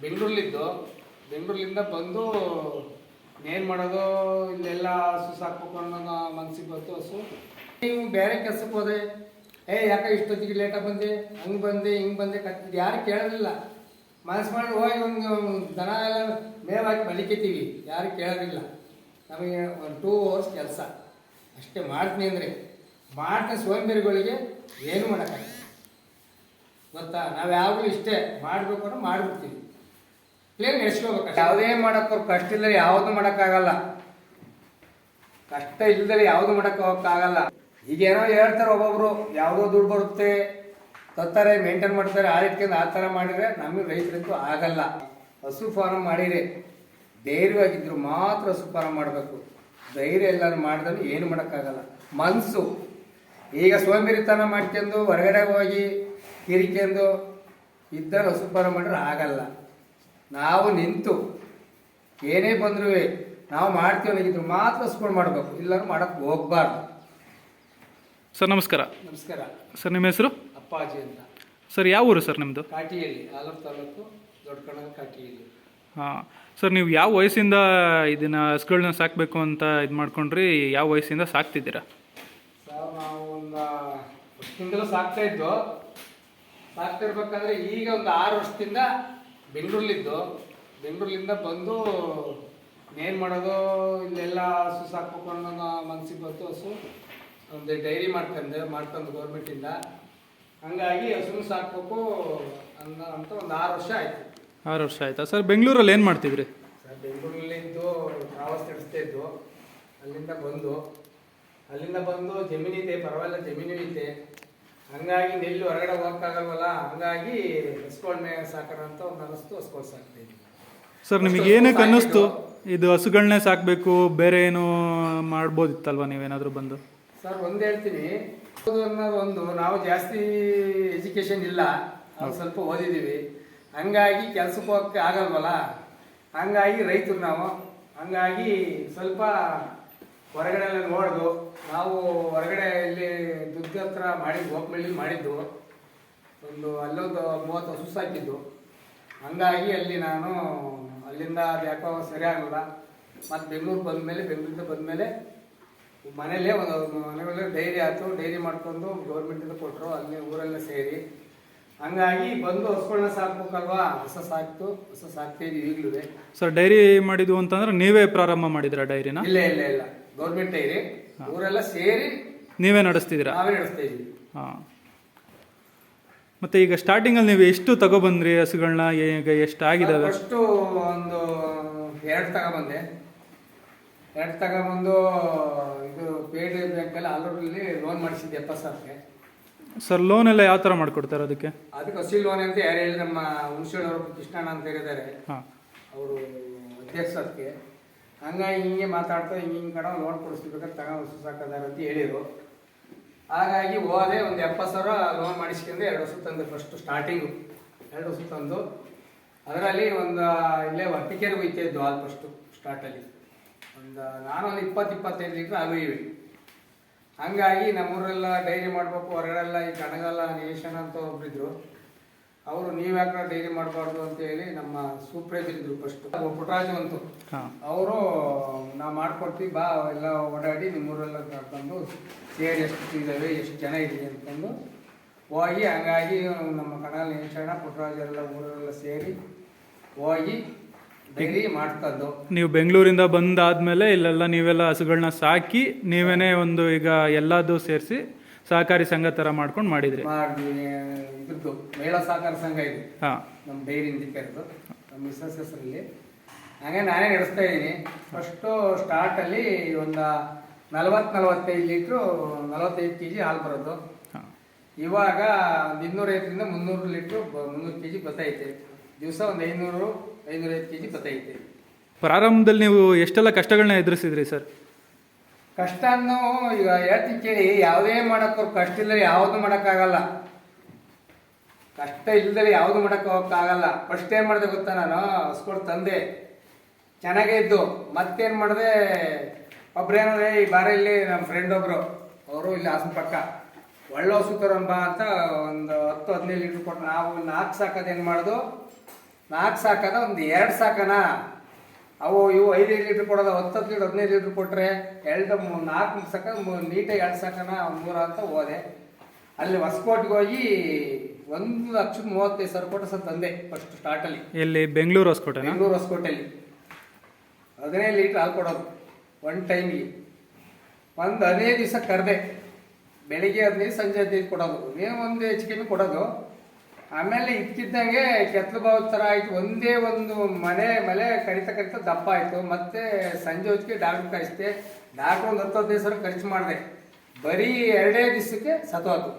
ಬೆಂಗಳೂರಲ್ಲಿದ್ದು ಬೆಂಗಳೂರಿಂದ ಬಂದು ಏನು ಮಾಡೋದು, ಇಲ್ಲೆಲ್ಲ ಹಸು ಸಾಕ್ಬೇಕು ಅನ್ನೋ ಮನಸ್ಸಿಗೆ ಬಂತು. ಹಸು ನೀವು ಬೇರೆ ಕೆಲಸಕ್ಕೆ ಹೋದೆ ಏ, ಯಾಕೆ ಇಷ್ಟೊತ್ತಿಗೆ ಲೇಟಾಗಿ ಬಂದೆ, ಹಂಗೆ ಬಂದೆ, ಹಿಂಗೆ ಬಂದೆ ಕತ್ತಿದ್ದು ಯಾರು ಕೇಳೋದಿಲ್ಲ. ಮನಸ್ಸು ಮಾಡಿ ಹೋಗಿ ಒಂದು ದನ ಎಲ್ಲ ಮೇವಾಗಿ ಬಲಿಕೆತೀವಿ. ಯಾರು ಕೇಳೋದಿಲ್ಲ. ನಮಗೆ ಒಂದು ಟೂ ಅವರ್ಸ್ ಕೆಲಸ. ಅಷ್ಟೇ ಮಾಡ್ತೀನಿ ಅಂದರೆ. ಮಾಡ್ತೀನಿ ಸೋಂಬೇರಿಗಳಿಗೆ ಏನು ಮಾಡೋಕ್ಕಾಗಲ್ಲ. ಗೊತ್ತಾ? ನಾವು ಯಾವಾಗಲೂ ಇಷ್ಟೇ. ಮಾಡಬೇಕು ಅಂದ್ರೆ ಮಾಡಿಬಿಡ್ತೀವಿ. ನಡೆಸ್ಕೋಬೇಕು ಯಾವುದೇ ಮಾಡೋಕ್ಕವ್ರು ಕಷ್ಟ ಇಲ್ಲದೆ ಯಾವುದು ಮಾಡೋಕ್ಕಾಗಲ್ಲ. ಕಷ್ಟ ಇಲ್ಲದೆ ಯಾವುದು ಮಾಡಕ್ಕೆ ಹೋಗಕ್ಕಾಗಲ್ಲ. ಈಗೇನೋ ಹೇಳ್ತಾರೆ ಒಬ್ಬೊಬ್ರು, ಯಾವುದೋ ದುಡ್ಡು ಬರುತ್ತೆ ತತ್ತಾರೆ ಮೇಂಟೈನ್ ಮಾಡ್ತಾರೆ, ಆ ಇಟ್ಕೊಂಡು ಆ ಥರ ಮಾಡಿದ್ರೆ ನಮಗೆ ರೈತರಂತೂ ಆಗಲ್ಲ. ಹಸು ಫಾರಂ ಮಾಡಿರಿ. ಧೈರ್ಯವಾಗಿದ್ರು ಮಾತ್ರ ಹಸು ಫಾರಂ ಮಾಡಬೇಕು. ಧೈರ್ಯ ಎಲ್ಲರೂ ಮಾಡಿದ್ರೆ ಏನು ಮಾಡೋಕ್ಕಾಗಲ್ಲ. ಮನಸ್ಸು ಈಗ ಸೋಂಬೇರಿತನ ಮಾಡ್ಕೊಂಡು ಹೊರಗಡೆ ಹೋಗಿ ಕಿರಿಕೆಂದು ಇದ್ದರೆ ಹಸು ಫಾರಂ ಮಾಡಿದ್ರೆ ಆಗಲ್ಲ. ನಾವು ನಿಂತು ಏನೇ ಬಂದರೂ ನಾವು ಮಾಡ್ತೀವಿ ಅನ್ನೋದಿದ್ರು ಮಾತ್ರ ಹಸ್ಕೊಂಡು ಮಾಡಬೇಕು. ಇಲ್ಲಾಂದ್ರೆ ಮಾಡಕ್ಕೆ ಹೋಗ್ಬಾರ್ದು. ಸರ್ ನಮಸ್ಕಾರ. ನಮಸ್ಕಾರ. ಸರ್ ನಿಮ್ಮ ಹೆಸರು? ಅಪ್ಪಾಜಿ ಅಂತ. ಸರ್ ಯಾವ ಊರು ಸರ್ ನಿಮ್ಮದು ಕಾಟಿಯಲ್ಲಿ ಆಲೂರು ತಾಲೂಕು ದೊಡ್ಡ ಕಣ್ಣ ಕಾಟಿಯಲ್ಲಿ ಹಾಂ. ಸರ್ ನೀವು ಯಾವ ವಯಸ್ಸಿಂದ ಇದನ್ನು ಹಸ್ಗಳನ್ನ ಸಾಕಬೇಕು ಅಂತ ಇದು ಮಾಡ್ಕೊಂಡ್ರಿ? ಯಾವ ವಯಸ್ಸಿಂದ ಸಾಕ್ತಿದ್ದೀರಾ? ಸರ್ ನಾವು ಒಂದು ವರ್ಷದಿಂದಲೂ ಸಾಕ್ತಾ ಇದ್ದು ಸಾಕ್ತಾ ಇರ್ಬೇಕಂದ್ರೆ ಈಗ ಒಂದು ಆರು ವರ್ಷದಿಂದ ಬೆಂಗಳೂರಲ್ಲಿದ್ದು ಬೆಂಗಳೂರಿಂದ ಬಂದು ಏನು ಮಾಡೋದು ಇಲ್ಲೆಲ್ಲ ಹಸು ಸಾಕ್ಬೇಕು ಅನ್ನೋ ಮನಸ್ಸಿಗೆ ಬಂತು. ಹಸು ಒಂದು ಡೈರಿ ಮಾಡ್ಕೊಂಡೆ ಮಾಡ್ಕೊಂಡು ಗೌರ್ಮೆಂಟಿಂದ. ಹಂಗಾಗಿ ಹಸುನ ಸಾಕ್ಬೇಕು ಅನ್ನೋ ಅಂತ ಒಂದು ಆರು ವರ್ಷ ಆಯಿತು. ಆರು ವರ್ಷ ಆಯಿತಾ? ಸರ್ ಬೆಂಗಳೂರಲ್ಲಿ ಏನು ಮಾಡ್ತಿದ್ರಿ? ಸರ್ ಬೆಂಗಳೂರಲ್ಲಿದ್ದು ಪ್ರವಾಸ ನಡೆಸ್ತಾ ಇದ್ದು ಅಲ್ಲಿಂದ ಬಂದು ಅಲ್ಲಿಂದ ಬಂದು ಜಮೀನಿದೆ ಪರವಾಗಿಲ್ಲ ಜಮೀನು ಇದೆ. ಹಂಗಾಗಿ ನೆಲ್ಲು ಹೊರಗಡೆ ಹೋಗಕ್ಕಾಗಲ್ವಲ್ಲ? ಹಂಗಾಗಿ ಹಸ್ಕೊಳ್ನೆ ಸಾಕೋಣ ಅಂತ ಒಂದು ಅನಿಸ್ತು ಹಸ್ಕೊಳ್ ಸಾಕ್ತಾ ಇದ್ವಿ ಸರ್ ನಿಮಗೆ ಏನಕ್ಕೆ ಅನ್ನಿಸ್ತು? ಇದು ಹಸುಗಳನ್ನೇ ಸಾಕಬೇಕು ಬೇರೆ ಏನು ಮಾಡ್ಬೋದಿತ್ತಲ್ವ ನೀವೇನಾದರೂ ಬಂದು? ಸರ್ ಒಂದು ಹೇಳ್ತೀನಿ. ಅನ್ನೋದು ಒಂದು. ನಾವು ಜಾಸ್ತಿ ಎಜುಕೇಷನ್ ಇಲ್ಲ. ನಾವು ಸ್ವಲ್ಪ ಓದಿದ್ದೀವಿ. ಹಂಗಾಗಿ ಕೆಲಸಕ್ಕೆ ಹೋಗಕ್ಕೆ ಆಗಲ್ವಲ್ಲ? ಹಂಗಾಗಿ ರೈತರು ನಾವು. ಹಂಗಾಗಿ ಸ್ವಲ್ಪ ಹೊರಗಡೆ ಎಲ್ಲ ನೋಡ್ದು ನಾವು ಹೊರಗಡೆ ಇಲ್ಲಿ ದುಡ್ಡು ಹತ್ರ ಮಾಡಿ ಗೋಪಮಳ್ಳಿ ಮಾಡಿದ್ದು. ಒಂದು ಅಲ್ಲೊಂದು ಮೂವತ್ತು ಹಸು ಸಾಕಿದ್ದು ಹಂಗಾಗಿ ಅಲ್ಲಿ ನಾನು ಅಲ್ಲಿಂದ ಅದು ಯಾಕೋ ಸರಿ ಆಗಲ್ಲ. ಮತ್ತು ಬೆಂಗಳೂರು ಬಂದಮೇಲೆ ಬೆಂಗಳೂರಿಂದ ಬಂದಮೇಲೆ ಮನೇಲೇ ಒಂದು ಮನೆಗಳಲ್ಲೇ ಡೈರಿ ಆಯಿತು. ಡೈರಿ ಮಾಡ್ಕೊಂಡು ಗೌರ್ಮೆಂಟಿಂದ ಕೊಟ್ಟರು ಅಲ್ಲಿ ಊರೆಲ್ಲ ಸೇರಿ. ಹಂಗಾಗಿ ಬಂದು ಹಸುಗಳನ್ನ ಸಾಕ್ಬೇಕಲ್ವಾ? ಹೊಸ ಸಾಕ್ತು ಹೊಸ ಸಾಕ್ತಾ ಇದೀವಿ ಈಗಲೂ ಸರ್ ಡೈರಿ ಮಾಡಿದ್ವು ಅಂತಂದ್ರೆ ನೀವೇ ಪ್ರಾರಂಭ ಮಾಡಿದ್ರ ಡೈರಿನ? ಇಲ್ಲ ಇಲ್ಲ ಇಲ್ಲ. ಗೌರ್ಮೆಂಟ್ ಇರಿ ಊರೆಲ್ಲ ಸೇರಿ ನೀವೇ ನಡೆಸ್ತಿದ್ದೀರಾ? ನಾವೇ ನಡೆಸ್ತಾ ಇದೀವಿ ಹಾಂ. ಮತ್ತು ಈಗ ಸ್ಟಾರ್ಟಿಂಗಲ್ಲಿ ನೀವು ಎಷ್ಟು ತಗೊಬಂದ್ರಿ ಹಸುಗಳನ್ನ ಈಗ ಎಷ್ಟು ಆಗಿದಾವೆ? ಫಸ್ಟು ಒಂದು ಎರಡು ತಗೊಬಂದೆ. ಎರಡು ತಗೊಬಂದು ಇದು ಪೇಡ್ ಬ್ಯಾಂಕಲ್ಲಿ ಆಲೂರಲ್ಲಿ ಲೋನ್ ಮಾಡಿಸಿದ್ದೆ ಎಪ್ಪತ್ತು ಸಾವಿರಕ್ಕೆ. ಸರ್ ಲೋನ್ ಎಲ್ಲ ಯಾವ ಥರ ಮಾಡಿಕೊಡ್ತಾರೆ ಅದಕ್ಕೆ? ಅದಕ್ಕೆ ಹಸಿ ಲೋನ್ ಅಂತ ಯಾರು ಹೇಳಿ ನಮ್ಮ ಹುಣಸೂಳವರು ಕೃಷ್ಣಣ್ಣ ಅಂತ ಹೇಳಿದ್ದಾರೆ. ಹಾಂ. ಅವರು ಅಧ್ಯಕ್ಷ ಅದಕ್ಕೆ. ಹಂಗಾಗಿ ಹಿಂಗೆ ಮಾತಾಡ್ತಾ ಹಿಂಗೆ ಹಿಂಗೆ ಕಡೆ ಲೋನ್ ಕೊಡಿಸ್ಬೇಕಂತ ತಗೊಂಡು ಹೊಸ ಸಾಕದಾರ ಅಂತ ಹೇಳಿದರು. ಹಾಗಾಗಿ ಹೋದೆ ಒಂದು ಎಪ್ಪತ್ತು ಸಾವಿರ ಲೋನ್ ಮಾಡಿಸ್ಕೊಂಡು ಎರಡು ವರ್ಷ ತಂದು ಫಸ್ಟ್ ಸ್ಟಾರ್ಟಿಂಗು ಎರಡು ವರ್ಷ ತಂದು. ಅದರಲ್ಲಿ ಒಂದು, ಇಲ್ಲೇ ವರ್ತಿಕೆರಿಗೆ ಹೋಯ್ತಾ ಇದ್ದು ಹಾಲು ಫಸ್ಟು ಸ್ಟಾರ್ಟಲ್ಲಿ ಒಂದು ನಾನು ಒಂದು ಇಪ್ಪತ್ತು ಇಪ್ಪತ್ತೈದು ಲೀಟ್ರ್ ಅಲ್ಲೂ ಇವೆ. ಹಂಗಾಗಿ ನಮ್ಮೂರೆಲ್ಲ ಡೈರಿ ಮಾಡಬೇಕು, ಹೊರಗಡೆಲ್ಲ ಈ ಕಣಗಲ್ಲ ನೇಷನ್ ಅಂತ ಒಬ್ರಿದ್ರು. ಅವರು ನೀವು ಯಾಕೆ ಡೈರಿ ಮಾಡಬಾರ್ದು ಅಂತ ಹೇಳಿ ನಮ್ಮ ಸುಪ್ರೇತಿದ್ರು ಇದ್ರು ಫಸ್ಟ್ ಪುಟ್ಟರಾಜು ಅಂತು. ಅವರು ನಾವು ಮಾಡ್ಕೊಡ್ತೀವಿ ಬಾ ಎಲ್ಲ ಓಡಾಡಿ ನಿಮ್ಮೂರೆಲ್ಲ ಕರ್ಕೊಂಡು ಸೇರಿ ಎಷ್ಟು ಇದ್ದಾವೆ ಎಷ್ಟು ಜನ ಇದ್ದೀವಿ ಅಂತಂದು ಹೋಗಿ ಹಂಗಾಗಿ ನಮ್ಮ ಕಣಲ್ ಪುಟ್ಟರಾಜು ಎಲ್ಲ ಊರೆಲ್ಲ ಸೇರಿ ಹೋಗಿ ಡೈರಿ ಮಾಡ್ತದ್ದು ನೀವು ಬೆಂಗಳೂರಿಂದ ಬಂದಾದ್ಮೇಲೆ ಇಲ್ಲೆಲ್ಲ ನೀವೆಲ್ಲ ಹಸುಗಳನ್ನ ಸಾಕಿ ನೀವೇನೇ ಒಂದು ಈಗ ಎಲ್ಲದೂ ಸೇರಿಸಿ ಸಹಕಾರಿ ಸಂಘ ಥರ ಮಾಡ್ಕೊಂಡು ಮಾಡಿದ್ರಿ. ಮಾಡಿ ಇದ್ರದ್ದು ಮಹಿಳಾ ಸಹಕಾರ ಸಂಘ ಇದೆ. ಹಾಂ. ನಮ್ಮ ಡೈರಿ ಇಂದಿಕರದು ನಮ್ಮ ಮಿಸ್ಸಸ್ ಹೆಸರಲ್ಲಿ. ಹಾಗೆ ನಾನೇ ನಡೆಸ್ತಾ ಇದ್ದೀನಿ. ಫಸ್ಟು ಸ್ಟಾರ್ಟಲ್ಲಿ ಒಂದು ನಲವತ್ತು ನಲವತ್ತೈದು ಲೀಟ್ರು ನಲವತ್ತೈದು ಕೆ ಜಿ ಹಾಲು ಬರೋದು. ಇವಾಗ ಒಂದು ಇನ್ನೂರೈದರಿಂದ ಮುನ್ನೂರು ಲೀಟ್ರು ಮುನ್ನೂರು ಕೆ ಜಿ ಬತ್ತೈತೆ. ದಿವಸ ಒಂದು ಐನೂರು ಐನೂರೈದು ಕೆ ಜಿ ಬತ್ತೈತೆ. ಪ್ರಾರಂಭದಲ್ಲಿ ನೀವು ಎಷ್ಟೆಲ್ಲ ಕಷ್ಟಗಳನ್ನ ಎದುರಿಸಿದ್ರಿ ಸರ್? ಕಷ್ಟ ಅನ್ನೋ ಈಗ ಹೇಳ್ತೀನಿ ಕೇಳಿ, ಯಾವುದೇ ಮಾಡೋಕ್ಕವ್ರು ಕಷ್ಟ ಇಲ್ಲದೆ ಯಾವುದು ಮಾಡೋಕ್ಕಾಗಲ್ಲ. ಕಷ್ಟ ಇಲ್ಲದೆ ಯಾವುದು ಮಾಡೋಕ್ಕಾಗಲ್ಲ. ಫಸ್ಟ್ ಏನು ಮಾಡಿದೆ ಗೊತ್ತಾ ನಾನು? ಹೊಸ್ಕೊಡ್ ತಂದೆ. ಚೆನ್ನಾಗೇ ಇದ್ದು. ಮತ್ತೇನು ಮಾಡಿದೆ? ಒಬ್ರು ಏನಂದ್ರೆ ಈ ಬಾರ ಇಲ್ಲಿ ನಮ್ಮ ಫ್ರೆಂಡ್ ಒಬ್ರು. ಅವರು ಇಲ್ಲಿ ಹಾಸನ ಪಕ್ಕ. ಒಳ್ಳೆ ಹಸು ತರೋಣ ಬಾ ಅಂತ ಒಂದು ಹತ್ತು, ಹದಿನೈದು ಲೀಟ್ರ್ ಕೊಟ್ಟು ನಾವು ನಾಲ್ಕು ಸಾಕೋದು ಏನು ಮಾಡೋದು? ನಾಲ್ಕು ಸಾಕೋದ ಒಂದು ಎರಡು ಸಾಕನ? ಅವು ಇವು ಐದು ಲೀಟ್ರ್ ಕೊಡೋದು ಹತ್ತತ್ತು ಲೀಟ್ರ್ ಹದಿನೈದು ಲೀಟ್ರ್ ಕೊಟ್ಟರೆ ಎರಡು ಮೂ- ನಾಲ್ಕು ಸಕ ನೀಟಾಗಿ ಎರಡು ಸಕನ ಮೂರು ಅಂತ ಹೋದೆ. ಅಲ್ಲಿ ಹೊಸಕೋಟೆಗೆ ಹೋಗಿ ಒಂದು ಲಕ್ಷದ ಮೂವತ್ತೈದು ಸಾವಿರ ಕೊಟ್ಟು ಸರ್ ತಂದೆ ಫಸ್ಟ್ ಸ್ಟಾರ್ಟಲ್ಲಿ ಎಲ್ಲಿ ಬೆಂಗಳೂರು ಹೊಸಕೋಟೆ ಬೆಂಗಳೂರು ಹೊಸಕೋಟೆಯಲ್ಲಿ. ಹದಿನೈದು ಲೀಟ್ರ್ ಹಾಲು ಕೊಡೋದು ಒನ್ ಟೈಮಿಗೆ ಒಂದು ಹದಿನೈದು ದಿವಸ ಕರೆದೆ. ಬೆಳಿಗ್ಗೆ ಹದಿನೈದು ಸಂಜೆ ಹದಿನೈದು ಕೊಡೋದು. ಏನು ಒಂದು ಹೆಚ್ಚು ಕಮ್ಮಿ ಕೊಡೋದು. ಆಮೇಲೆ ಇದ್ಕಿದ್ದಂಗೆ ಕೆತ್ತಲು ಬಾವು ಥರ ಆಯಿತು. ಒಂದೇ ಒಂದು ಮನೆ ಮಲೆ ಕಡಿತ ಕಡಿತ ದಪ್ಪ ಆಯಿತು. ಮತ್ತೆ ಸಂಜೆ ಹೊತ್ತಿಗೆ ಡಾಕ್ಟ್ರ್ ಕಳಿಸ್ದೆ ಡಾಕ್ಟ್ರ್ ಒಂದು ಹತ್ತು ಹದಿನೈದು ಸಾವಿರ ಖರ್ಚು ಮಾಡಿದೆ. ಬರೀ ಎರಡೇ ದಿವಸಕ್ಕೆ ಸತೋತು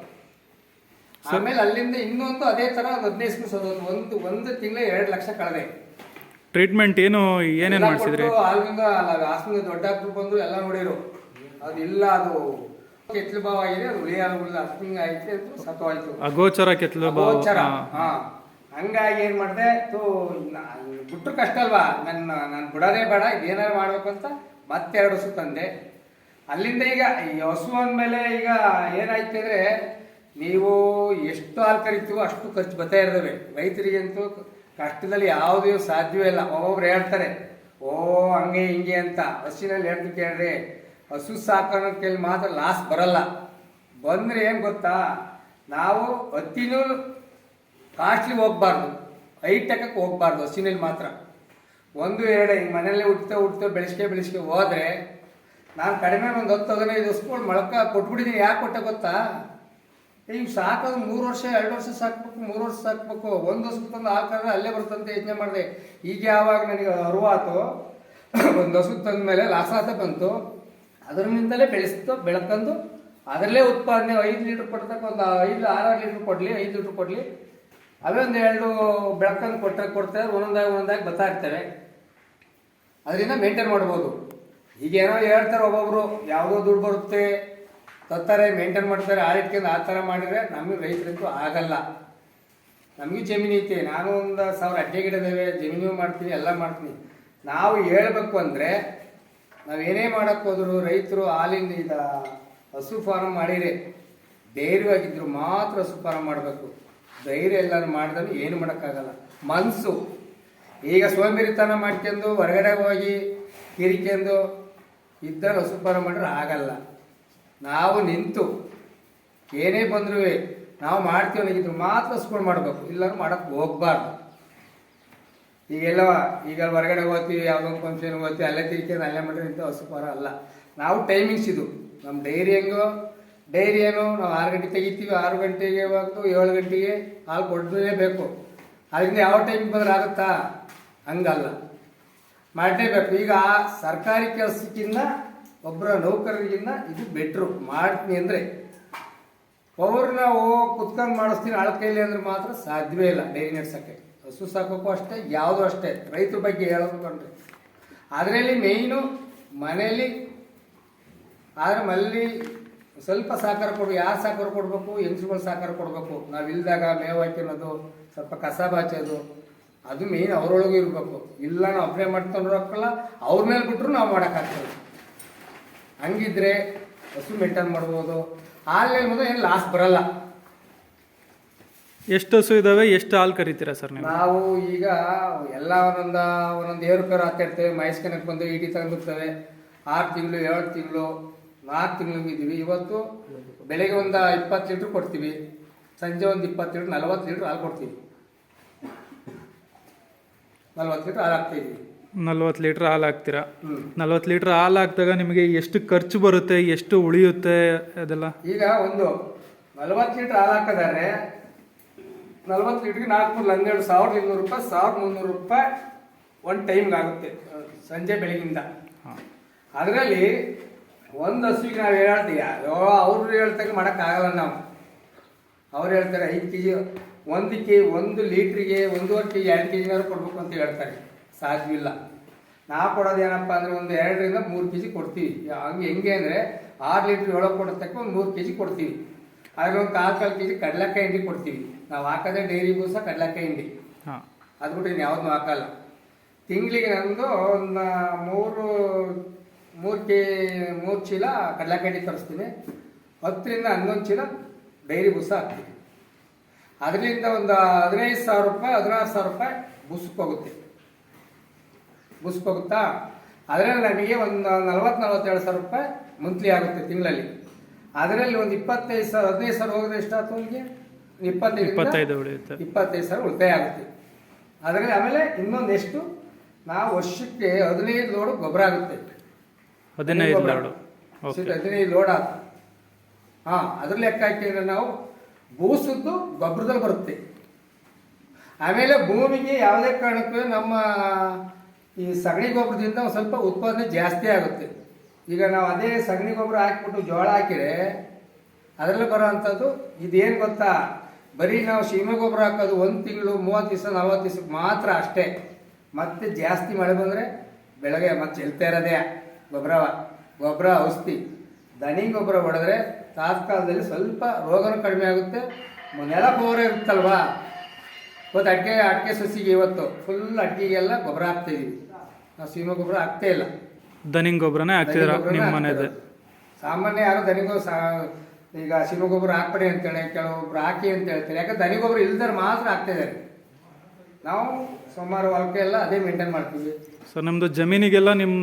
ಆಮೇಲೆ ಅಲ್ಲಿಂದ ಇನ್ನೊಂದು ಅದೇ ಥರ ಒಂದು ಹದಿನೈದು ದಿವಸ ಸತ್ತೋತು ಒಂದು ಒಂದು ತಿಂಗಳ ಎರಡು ಲಕ್ಷ ಕಳೆದೆ. ಟ್ರೀಟ್ಮೆಂಟ್ ಏನು ಏನೇನು ಮಾಡಿಸಿದ್ರು? ಆಲ್ಮಿಂದ ಹಾಸ್ಪಿಟಲ್ ದೊಡ್ಡ ಬಂದ್ರು ಎಲ್ಲ ನೋಡಿರು ಅದಿಲ್ಲ ಅದು. ಕೆಟ್ಲು ಭಾವ ಆಗಿದೆ ಅರ್ಪಿಂಗ್ ಆಯ್ತು ಸತ್ತೋಯ್ತು ಅಗೋಚರ ಹಾ. ಹಂಗಾಗಿ ಏನ್ ಮಾಡಿದೆ ತು ಬಿಟ್ರು ಕಷ್ಟ ಅಲ್ವಾ? ನನ್ನ ನಾನು ಬಿಡೋದೇ ಬೇಡ ಏನಾರು ಮಾಡ್ಬೇಕು ಅಂತ ಮತ್ತೆ ಎರಡು ಹಸು ತಂದೆ. ಅಲ್ಲಿಂದ ಈಗ ಈ ಹಸು ಅಂದಮೇಲೆ ಈಗ ಏನಾಯ್ತು ಅಂದ್ರೆ ನೀವು ಎಷ್ಟು ಹಾಲು ಕರಿತೀವೋ ಅಷ್ಟು ಖರ್ಚು ಬರ್ತಾ ಇರ್ತವೆ. ರೈತರಿಗಂತೂ ಕಷ್ಟದಲ್ಲಿ ಯಾವುದೂ ಸಾಧ್ಯವೇ ಇಲ್ಲ. ಒಬ್ಬೊಬ್ರು ಹೇಳ್ತಾರೆ ಓ ಹಂಗೆ ಹಿಂಗೆ ಅಂತ. ಹಸಿನಲ್ಲಿ ಹೇಳ್ತೀವಿ ಕೇಳ್ರಿ ಹಸು ಸಾಕೋಣಕ್ಕೆ ಮಾತ್ರ ಲಾಸ್ ಬರಲ್ಲ. ಬಂದ್ರೆ ಏನು ಗೊತ್ತಾ? ನಾವು ಹತ್ತಿನೂ ಕಾಸ್ಟ್ಲಿ ಹೋಗ್ಬಾರ್ದು. ಹೈಟೆಕಕ್ಕೆ ಹೋಗ್ಬಾರ್ದು ಹಸಿನಲ್ಲಿ ಮಾತ್ರ. ಒಂದು, ಎರಡು ಹಿಂಗೆ ಮನೆಯಲ್ಲೇ ಹುಟ್ತಾ ಹುಟ್ತಾ ಬೆಳೆಸ್ಕೆ ಬೆಳೆಸ್ಕೆ ಹೋದ್ರೆ ನಾನು ಕಡಿಮೆ ಒಂದು ಹತ್ತು ಹದಿನೈದು ಹಸುಗಳು ಮೊಳಕ ಕೊಟ್ಬಿಟ್ಟಿದ್ದೀನಿ ಯಾಕೆ ಕೊಟ್ಟೆ ಗೊತ್ತಾ? ಈಗ ಸಾಕೋದು ಮೂರು ವರ್ಷ, ಎರಡು ವರ್ಷ ಸಾಕ್ಬೇಕು, ಮೂರು ವರ್ಷ ಸಾಕ್ಬೇಕು. ಒಂದು ವರ್ಷ ತಂದು ಹಾಕಿದ್ರೆ ಅಲ್ಲೇ ಬರ್ತಂತ ಯೋಚನೆ ಮಾಡಿದೆ. ಈಗ ಯಾವಾಗ ನನಗೆ ಅರುವಾತು ಒಂದು ಹಸು ತಂದ ಮೇಲೆ ಲಾಸಾತ ಬಂತು. ಅದರಿಂದಲೇ ಬೆಳೆಸ್ತು, ಬೆಳಕಂದು ಅದರಲ್ಲೇ ಉತ್ಪಾದನೆ ಐದು ಲೀಟ್ರ್ ಕೊಡ್ತಕ್ಕ ಒಂದು ಐದು ಆರಾರು ಲೀಟ್ರ್ ಕೊಡಲಿ, ಐದು ಲೀಟ್ರ್ ಕೊಡಲಿ. ಅವೇ ಒಂದು ಎರಡು ಬೆಳಕಂದು ಕೊಟ್ಟರೆ ಕೊಡ್ತಾರೆ, ಒಂದೊಂದಾಗಿ ಒಂದೊಂದಾಗಿ ಬರ್ತಾ ಇರ್ತವೆ. ಅದರಿಂದ ಮೇಂಟೈನ್ ಮಾಡ್ಬೋದು. ಈಗ ಏನೋ ಹೇಳ್ತಾರೆ ಒಬ್ಬೊಬ್ರು, ಯಾವುದೋ ದುಡ್ಡು ಬರುತ್ತೆ, ತತ್ತಾರೆ, ಮೇಂಟೈನ್ ಮಾಡ್ತಾರೆ, ಆ ರೀತಿಯಿಂದ ಆ ಥರ ಮಾಡಿದರೆ ನಮಗೆ ರೈತರಂತೂ ಆಗಲ್ಲ. ನಮಗೆ ಜಮೀನು ಐತೆ. ನಾನು ಒಂದು ಸಾವಿರ ಅಡ್ಡೆ ಗಿಡದೇವೆ ಜಮೀನು ಮಾಡ್ತೀನಿ, ಎಲ್ಲ ಮಾಡ್ತೀನಿ. ನಾವು ಹೇಳ್ಬೇಕು ಅಂದರೆ ನಾವೇನೇ ಮಾಡೋಕ್ಕೋದ್ರು ರೈತರು ಹಾಲಿನ ಇದ ಹಸು ಫಾರ್ಮ್ ಮಾಡಿರಿ, ಧೈರ್ಯವಾಗಿದ್ರು ಮಾತ್ರ ಹಸು ಮಾಡಬೇಕು. ಧೈರ್ಯ ಎಲ್ಲರೂ ಮಾಡಿದ್ರೆ ಏನು ಮಾಡೋಕ್ಕಾಗಲ್ಲ. ಮನಸ್ಸು ಈಗ ಸೋಂಬೇರಿತನ ಮಾಡ್ಕೊಂಡು ಹೊರಗಡೆ ಹೋಗಿ ಕಿರಿಕೊಂಡು ಇದ್ದರೆ ಹಸು ಫಾರ್ಮ್ ಮಾಡಿದ್ರೆ ಆಗಲ್ಲ. ನಾವು ನಿಂತು, ಏನೇ ಬಂದರೂ ನಾವು ಮಾಡ್ತೀವಿ ಅನ್ನೋದಿದ್ರು ಮಾತ್ರ ಸ್ಕೂಲ್ ಮಾಡಬೇಕು. ಇಲ್ಲಾರು ಮಾಡಕ್ಕೆ ಹೋಗ್ಬಾರ್ದು. ಈಗೆಲ್ಲ ಈಗ ಹೊರಗಡೆ ಹೋಗ್ತೀವಿ, ಯಾವುದೋ ಫಂಕ್ಷನ್ ಹೋಗ್ತೀವಿ, ಅಲ್ಲೇ ತಿರ್ಕೊಂಡು ಅಲ್ಲೇ ಮಾಡಿದ್ರೆ ಇಂಥ ಹಸು ಫಾರ ಅಲ್ಲ. ನಾವು ಟೈಮಿಂಗ್ಸ್ ಇದು. ನಮ್ಮ ಡೈರಿ ಹೆಂಗೋ ಡೈರಿ ಏನು, ನಾವು ಆರು ಗಂಟೆ ತೆಗಿತೀವಿ, ಆರು ಗಂಟೆಗೆ ಹೋಗ್ತು ಏಳು ಗಂಟೆಗೆ ಹಾಲು ಕೊಡಲೇಬೇಕು. ಅದರಿಂದ ಯಾವ ಟೈಮಿಗೆ ಬಂದ್ರೆ ಆಗುತ್ತಾ? ಹಂಗಲ್ಲ. ಮಾಡಲೇಬೇಕು. ಈಗ ಆ ಸರ್ಕಾರಿ ಕೆಲಸಕ್ಕಿಂತ ಒಬ್ಬರ ನೌಕರರಿಗಿಂತ ಇದು ಬೆಟ್ರು ಮಾಡ್ತೀನಿ ಅಂದರೆ. ಅವ್ರನ್ನ ನಾವು ಕುತ್ಕೊಂಡು ಮಾಡಿಸ್ತೀನಿ, ಆಳ ಕೈಲಿ ಅಂದ್ರೆ ಮಾತ್ರ ಸಾಧ್ಯವೇ ಇಲ್ಲ ಡೈರಿ ನಡೆಸೋಕ್ಕೆ. ಹಸು ಸಾಕೋಕ್ಕೂ ಅಷ್ಟೇ, ಯಾವುದೂ ಅಷ್ಟೇ. ರೈತರ ಬಗ್ಗೆ ಹೇಳೋದು ಕಂಡ್ರೆ ಅದರಲ್ಲಿ ಮೇಯ್ನು ಮನೆಯಲ್ಲಿ ಆದರೆ ಮಲ್ಲಿ ಸ್ವಲ್ಪ ಸಹಕಾರ ಕೊಡು, ಯಾರು ಸಹಕಾರ ಕೊಡಬೇಕು? ಹೆಂಗಸುಗಳು ಸಹಕಾರ ಕೊಡಬೇಕು. ನಾವು ಇಲ್ಲದಾಗ ಮೇವು ಹಾಕಿರೋದು ಸ್ವಲ್ಪ ಕಸ ಬಾಚೋದು, ಅದು ಮೇಯ್ನ್ ಅವ್ರೊಳಗೂ ಇರಬೇಕು. ಇಲ್ಲ ನಾವು ಅಪ್ಲೈ ಮಾಡ್ಕೊಂಡು ಹೋಗಕ್ಕಲ್ಲ ಅವ್ರ ಮೇಲೆ ಬಿಟ್ಟರು ನಾವು ಮಾಡೋಕ್ಕಾಗ್ತದೆ ಹಂಗಿದ್ರೆ ಹಸು ಮೇಂಟೈನ್ ಮಾಡ್ಬೋದು. ಹಾಲಿನಲ್ಲಿ ಮೊದಲು ಏನು ಲಾಸ್ ಬರಲ್ಲ. ಎಷ್ಟು ಹಸು ಇದಾವೆ ಎಷ್ಟು ಹಾಲು ಕರಿತೀರಾ ಸರ್ ನೀವು? ನಾವು ಈಗ ಎಲ್ಲ ಒಂದೊಂದು ಒಂದೊಂದು ಏರುಕರು ಹಾಕ್ತಿರ್ತೇವೆ ಮೈಸ್ಕನಕ್ಕೆ ಬಂದು ಇಡಿ ತಗೊಂಡಿರ್ತೇವೆ ಆರು ತಿಂಗಳು ಏಳು ತಿಂಗಳು ನಾಲ್ಕು ತಿಂಗಳು ಇದ್ದೀವಿ. ಇವತ್ತು ಬೆಳಗ್ಗೆ ಒಂದು ಇಪ್ಪತ್ತು ಲೀಟ್ರ್ ಕೊಡ್ತೀವಿ. ಸಂಜೆ ಒಂದು ಇಪ್ಪತ್ತು ಲೀಟ್ರ್ ನಲ್ವತ್ತು ಲೀಟ್ರ್ ಹಾಲು ಕೊಡ್ತೀವಿ. ನಲ್ವತ್ತು ಲೀಟ್ರ್ ಹಾಲು ಹಾಕ್ತೀವಿ ನಲ್ವತ್ತು ಲೀಟ್ರ್ ಹಾಲು ಹಾಕ್ತೀರಾ? ಹ್ಞೂ ನಲ್ವತ್ತು ಲೀಟ್ರ್ ಹಾಲು ಹಾಕಿದಾಗ ನಿಮಗೆ ಎಷ್ಟು ಖರ್ಚು ಬರುತ್ತೆ ಎಷ್ಟು ಉಳಿಯುತ್ತೆ ಅದೆಲ್ಲ? ಈಗ ಒಂದು ನಲ್ವತ್ತು ಲೀಟ್ರ್ ಹಾಲು ಹಾಕಿದ್ರೆ ನಲ್ವತ್ತು ಲೀಟ್ರಿಗೆ ನಾಲ್ಕುನೂರ ಹನ್ನೆರಡು ಸಾವಿರದ ಇನ್ನೂರು ರೂಪಾಯಿ ಸಾವಿರದ ಮುನ್ನೂರು ರೂಪಾಯಿ ಒಂದು ಟೈಮ್ಗೆ ಆಗುತ್ತೆ ಸಂಜೆ ಬೆಳಗಿಂದ ಅದರಲ್ಲಿ ಒಂದು ಹಸುವಿಗೆ ನಾವು ಹೇಳ್ತೀವಿ ಅವರು ಹೇಳ್ತಂಗೆ ಹೇಳ್ತಾಗ ಮಾಡೋಕ್ಕಾಗಲ್ಲ ನಾವು. ಅವ್ರು ಹೇಳ್ತಾರೆ ಐದು ಕೆ ಜಿ ಒಂದು ಕೆ ಒಂದು ಲೀಟ್ರಿಗೆ ಒಂದೂವರೆ ಕೆ ಜಿ ಎರಡು ಕೆ ಜಿನಾದ್ರು ಕೊಡಬೇಕು ಅಂತ ಹೇಳ್ತಾರೆ. ಸಾಧ್ಯವಿಲ್ಲ ನಾವು ಕೊಡೋದು ಏನಪ್ಪ ಅಂದರೆ ಒಂದು ಎರಡರಿಂದ ಮೂರು ಕೆ ಜಿ ಕೊಡ್ತೀವಿ. ಹಂಗೆ ಹೆಂಗೆ ಅಂದರೆ ಆರು ಲೀಟ್ರ್ ಏಳು ಕೊಡೋದಕ್ಕೆ ಒಂದು ಮೂರು ಕೆ ಜಿ ಕೊಡ್ತೀವಿ. ಆದರೆ ಒಂದು ಕಾಲು ಕಾಲು ಕೆ ಜಿ ಕಡಲೆಕಾಯಿ ಹಿಂಡಿ ಕೊಡ್ತೀವಿ. ನಾವು ಹಾಕೋದೇ ಡೈರಿ ಬೂಸ ಕಡಲೆಕಾಯಿ ಹಿಂಡಿ. ಅದು ಬಿಟ್ಟು ಇನ್ನು ಯಾವುದನ್ನೂ ಹಾಕಲ್ಲ. ತಿಂಗಳಿಗೆ ನಂದು ಒಂದು ಮೂರು ಮೂರು ಕೆ ಮೂರು ಚೀಲ ಕಡಲೆಕಾಯಿ ತರಿಸ್ತೀನಿ. ಹತ್ತರಿಂದ ಹನ್ನೊಂದು ಚೀಲ ಡೈರಿ ಬೂಸ ಹಾಕ್ತೀನಿ. ಅದರಿಂದ ಒಂದು ಹದಿನೈದು ಸಾವಿರ ರೂಪಾಯಿ ಹದಿನಾರು ಸಾವಿರ ರೂಪಾಯಿ ಬುಸ್ಕೋಗುತ್ತೆ ಬುಸ್ಕೋಗುತ್ತಾ ಅದರಲ್ಲಿ ನಮಗೆ ಒಂದು ನಲ್ವತ್ತು ನಲ್ವತ್ತೆರಡು ಸಾವಿರ ರೂಪಾಯಿ ಮಂತ್ಲಿ ಆಗುತ್ತೆ ತಿಂಗಳಲ್ಲಿ. ಅದರಲ್ಲಿ ಒಂದು ಇಪ್ಪತ್ತೈದು ಸಾವಿರ ಹದಿನೈದು ಸಾವಿರ ಹೋಗಿದ್ರೆ ಎಷ್ಟಾಯ್ತು ನಿಮಗೆ? ಇಪ್ಪತ್ತೈದು ಇಪ್ಪತ್ತೈದು ಉಳಿಯುತ್ತೆ ಇಪ್ಪತ್ತೈದು ಸಾವಿರ ಉಳಿತಾಯ ಆಗುತ್ತೆ. ಅದರಲ್ಲಿ ಆಮೇಲೆ ಇನ್ನೊಂದು ಎಷ್ಟು ನಾವು ವರ್ಷಕ್ಕೆ ಹದಿನೈದು ಲೋಡು ಗೊಬ್ಬರ ಆಗುತ್ತೆ. ಹದಿನೈದು. ಲೋಡು. ಹದಿನೈದು ಲೋಡ್ ಆಗುತ್ತೆ. ಹಾಂ ಅದ್ರ ಲೆಕ್ಕ ಹಾಕಿದ್ರೆ ನಾವು ಬೂಸದ್ದು ಗೊಬ್ಬರದಲ್ಲಿ ಬರುತ್ತೆ. ಆಮೇಲೆ ಭೂಮಿಗೆ ಯಾವುದೇ ಕಾರಣಕ್ಕೂ ನಮ್ಮ ಈ ಸಗಣಿ ಗೊಬ್ಬರದಿಂದ ಒಂದು ಸ್ವಲ್ಪ ಉತ್ಪಾದನೆ ಜಾಸ್ತಿ ಆಗುತ್ತೆ. ಈಗ ನಾವು ಅದೇ ಸಗಣಿ ಗೊಬ್ಬರ ಹಾಕಿಬಿಟ್ಟು ಜೋಳ ಹಾಕಿದ್ರೆ ಅದರಲ್ಲಿ ಬರೋ ಅಂಥದ್ದು ಇದೇನು ಗೊತ್ತಾ? ಬರೀ ನಾವು ಸೀಮೆ ಗೊಬ್ಬರ ಹಾಕೋದು ಒಂದು ತಿಂಗಳು ಮೂವತ್ತು ದಿವಸ ನಲ್ವತ್ತು ದಿವಸಕ್ಕೆ ಮಾತ್ರ ಅಷ್ಟೇ. ಮತ್ತೆ ಜಾಸ್ತಿ ಮಳೆ ಬಂದರೆ ಬೆಳಗ್ಗೆ ಮತ್ತೆ ಚೆಲ್ತಾ ಇರೋದೇ ಗೊಬ್ಬರ ಗೊಬ್ಬರ ಔಷಧಿ. ದನಿ ಗೊಬ್ಬರ ಹೊಡೆದ್ರೆ ತಾತ್ಕಾಲದಲ್ಲಿ ಸ್ವಲ್ಪ ರೋಗನೂ ಕಡಿಮೆ ಆಗುತ್ತೆ. ನೆಲ ಬೋರ ಇರುತ್ತಲ್ವಾ? ಇವತ್ತು ಅಡಿಕೆ ಅಡಿಕೆ ಸಸಿಗೆ ಇವತ್ತು ಫುಲ್ ಅಡಿಕೆಗೆಲ್ಲ ಗೊಬ್ಬರ ಹಾಕ್ತಾ ಇದೀವಿ. ನಾವು ಸೀಮೆ ಗೊಬ್ಬರ ಹಾಕ್ತೇ ಇಲ್ಲ. ದನಿ ಗೊಬ್ಬರನೇ ಹಾಕ್ತಿದ್ರ ಸಾಮಾನ್ಯ ಯಾರು ದನಿಗೋ ಸಾ ಈಗ ಹಸಿರು ಗೊಬ್ಬರ ಹಾಕ್ಬೇಡಿ ಅಂತೇಳಿ ಕೆಲವೊಬ್ರು ಹಾಕಿ ಅಂತ ಹೇಳ್ತಾರೆ. ಯಾಕಂದ್ರೆ ದನಿ ಗೊಬ್ಬರ ಇಲ್ದಾರೆ ಮಾತ್ರ ಹಾಕ್ತಾ ಇದ್ದಾರೆ ನಾವು ಸುಮಾರು ಹೊಲಕ್ಕೆ ಎಲ್ಲ ಅದೇ ಮೇಂಟೈನ್ ಮಾಡ್ತೀವಿ. ಸರ್ ನಮ್ದು ಜಮೀನಿಗೆಲ್ಲ ನಿಮ್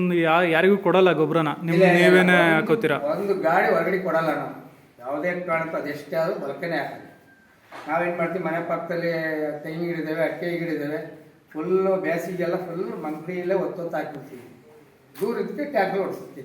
ಯಾರಿಗೂ ಕೊಡಲ್ಲ ಗೊಬ್ಬರನ? ನಿಮ್ ನೀವೇನೆ ಹಾಕೋತೀರಾ? ಒಂದು ಗಾಡಿ ಹೊರಗಡೆ ಕೊಡಲ್ಲ ನಾವು. ಯಾವುದೇ ಕಾರಣಕ್ಕೂ ಅದೆಷ್ಟೇ ಆದರೂ ಹೊಲಕ್ಕೇನೆ ಹಾಕ್ತೀವಿ ನಾವೇನು ಮಾಡ್ತೀವಿ ಮನೆ ಪಕ್ಕದಲ್ಲಿ ತೆಂಗಿನ ಗಿಡ ಇದ್ದಾವೆ ಗಿಡಿದ್ದೇವೆ ಗಿಡ ಇದ್ದೇವೆ ಫುಲ್ಲು ಬೇಸಿಗೆಲ್ಲ ಫುಲ್ ಮಂಕಡಿಯಲ್ಲೇ ಒತ್ತೊತ್ತು ಹಾಕಿರ್ತೀವಿ ದೂರ ಇದಕ್ಕೆ ಟ್ಯಾಕ್ಲ್ ಓಡಿಸ್ತೀವಿ